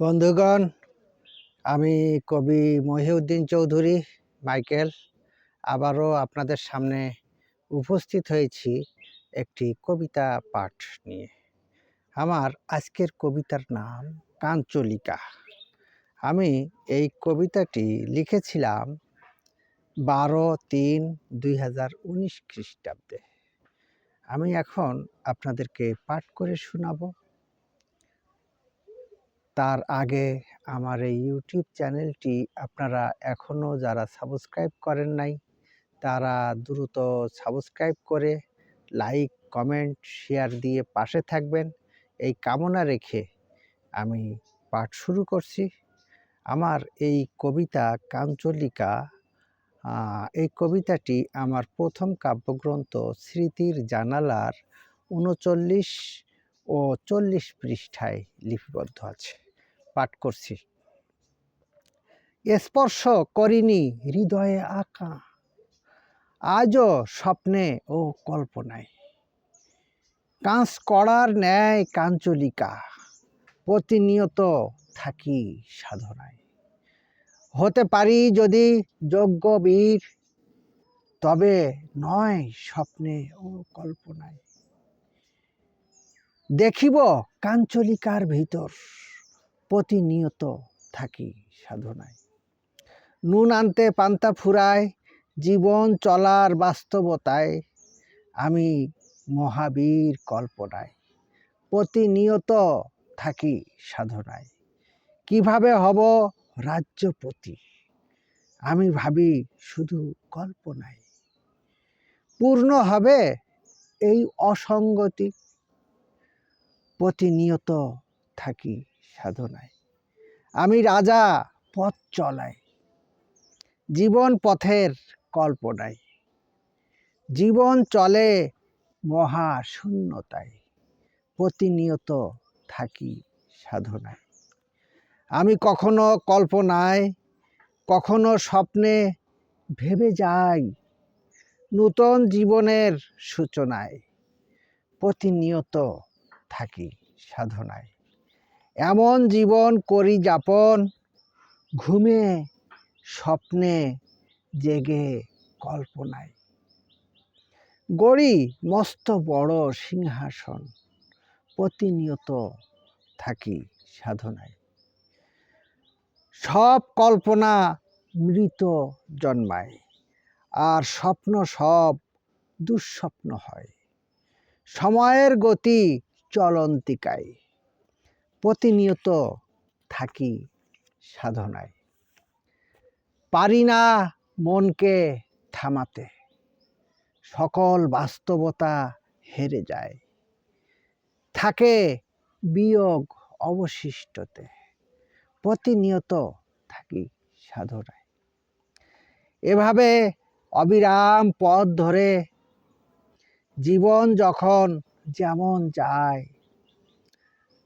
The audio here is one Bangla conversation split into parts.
বন্ধুগণ, আমি কবি মহিউদ্দিন চৌধুরী, মাইকেল, আবারও আপনাদের সামনে উপস্থিত হয়েছি একটি কবিতা পাঠ নিয়ে। আমার আজকের কবিতার নাম কাঞ্চলিকা। আমি এই কবিতাটি লিখেছিলাম বারো তিন দুই হাজার উনিশ খ্রিস্টাব্দে। আমি এখন আপনাদেরকে পাঠ করে শোনাবো। তার আগে আমার এই ইউটিউব চ্যানেলটি আপনারা এখনও যারা সাবস্ক্রাইব করেন নাই, তারা দ্রুত সাবস্ক্রাইব করে লাইক, কমেন্ট, শেয়ার দিয়ে পাশে থাকবেন। এই কামনা রেখে আমি পাঠ শুরু করছি। আমার এই কবিতা কাঞ্চলিকা এই কবিতাটি আমার প্রথম কাব্যগ্রন্থ স্মৃতির জানালার উনচল্লিশ ও চল্লিশ পৃষ্ঠায় লিপিবদ্ধ আছে। পাঠ করছি। স্পর্শ করিনি হৃদয়ে আঁকা। আজও স্বপ্নে ও কল্পনায়। কাঁচ করার ন্যায় কাঞ্চলিকা, প্রতিনিয়ত থাকি সাধনায়। হতে পারি যদি যোগ্য বীর তবে নয় স্বপ্নে ও কল্পনায়। দেখিব কাঞ্চলিকার ভিতর প্রতিনিয়ত থাকি সাধনায়। নুন আনতে পান্তা ফুরায় জীবন চলার বাস্তবতায় আমি মহাবীর কল্পনায় প্রতিনিয়ত থাকি সাধনায়। কীভাবে হব রাজ্যপতি? আমি ভাবি শুধু কল্পনায়। পূর্ণ হবে এই অসঙ্গতি। প্রতিনিয়ত থাকি সাধনায়। আমি রাজা, পথ চলাই। জীবন পথের কল্পনায়। জীবন চলে মহা শূন্যতায়। প্রতিনিয়ত থাকি সাধনায়। আমি কখনো কল্পনায়, কখনো স্বপ্নে ভেবে যাই নূতন জীবনের সূচনায়। প্রতিনিয়ত থাকি সাধনায়। এমন জীবন করি যাপন, ঘুমে স্বপ্নে জেগে কল্পনায়। গড়ি মস্ত বড় সিংহাসন, প্রতিনিয়ত থাকি সাধনায়। সব কল্পনা মৃত জন্মায়, আর স্বপ্ন সব দুঃস্বপ্ন হয়। সময়ের গতি চলন্তিকায়। প্রতিনিয়ত থাকি সাধনায়। পারি না মনকে থামাতে। সকল বাস্তবতা হেরে যায়। থাকে বিয়োগ অবশিষ্টতে। প্রতিনিয়ত থাকি সাধনায়। এভাবে অবিরাম পথ ধরে জীবন যখন যেমন যায়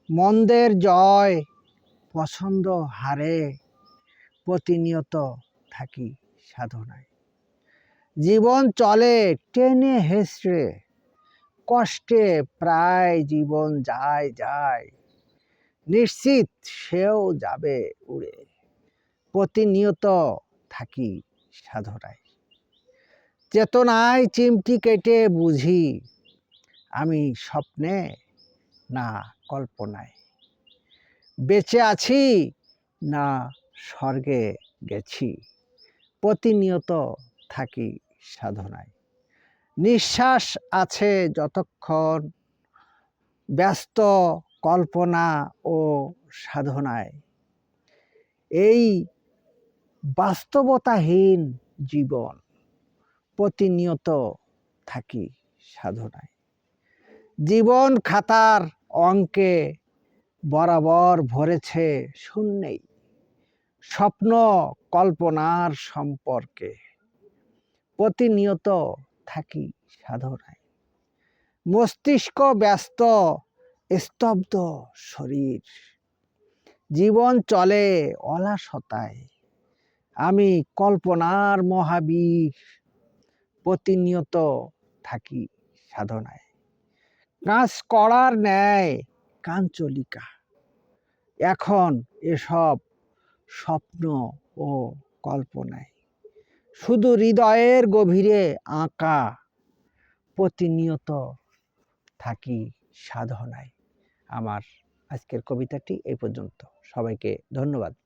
মন্দের জয় পছন্দ হারে, প্রতিনিয়ত থাকি সাধনায়। জীবন চলে টেনে হেসড়ে, কষ্টে প্রায় জীবন যায় যায়, নিশ্চিত সেও যাবে উড়ে, প্রতিনিয়ত থাকি সাধনায়। চেতনায় চিমটি কেটে বুঝি, আমি স্বপ্নে না কল্পনায়। বেঁচে আছি? না, স্বর্গে গেছি। প্রতিনিয়ত থাকি সাধনায়। নিঃশ্বাস আছে যতক্ষণ ব্যস্ত কল্পনা ও সাধনায়। এই বাস্তবতাহীন জীবন প্রতিনিয়ত থাকি সাধনায়। জীবন খাতার অঙ্কে বরাবর ভরেছে শূন্যেই। স্বপ্ন কল্পনার সম্পর্কে। প্রতিনিয়ত থাকি সাধনায়। মস্তিষ্ক ব্যস্ত, স্তব্ধ শরীর। জীবন চলে অলাসতায়। আমি কল্পনার মহাবীর। প্রতিনিয়ত থাকি সাধনায়। কাজ করার ন্যায় কাঞ্চলিকা। এখন এসব স্বপ্ন ও কল্পনায়। শুধু হৃদয়ের গভীরে আঁকা প্রতিনিয়ত থাকি সাধনায়। আমার আজকের কবিতাটি এই পর্যন্ত। সবাইকে ধন্যবাদ।